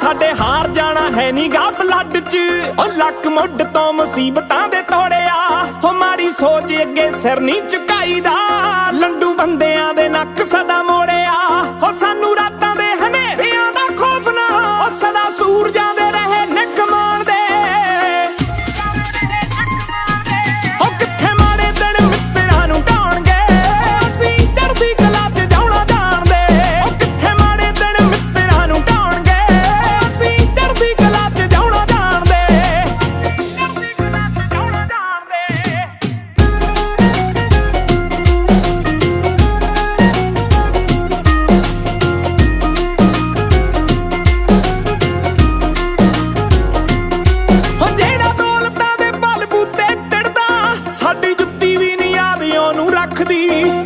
ਸਾਡੇ ਹਾਰ ਜਾਣਾ ਹੈ ਨੀ ਗਾ ਬਲੱਡ 'ਚ। ਉਹ ਲੱਕ ਮੁੱਢ ਤੋਂ ਮੁਸੀਬਤਾਂ ਦੇ ਤੋੜਿਆ। ਹੋ ਮਾਰੀ ਸੋਚ ਅੱਗੇ ਸਿਰ ਨਹੀਂ ਝੁਕਾਈਦਾ। could be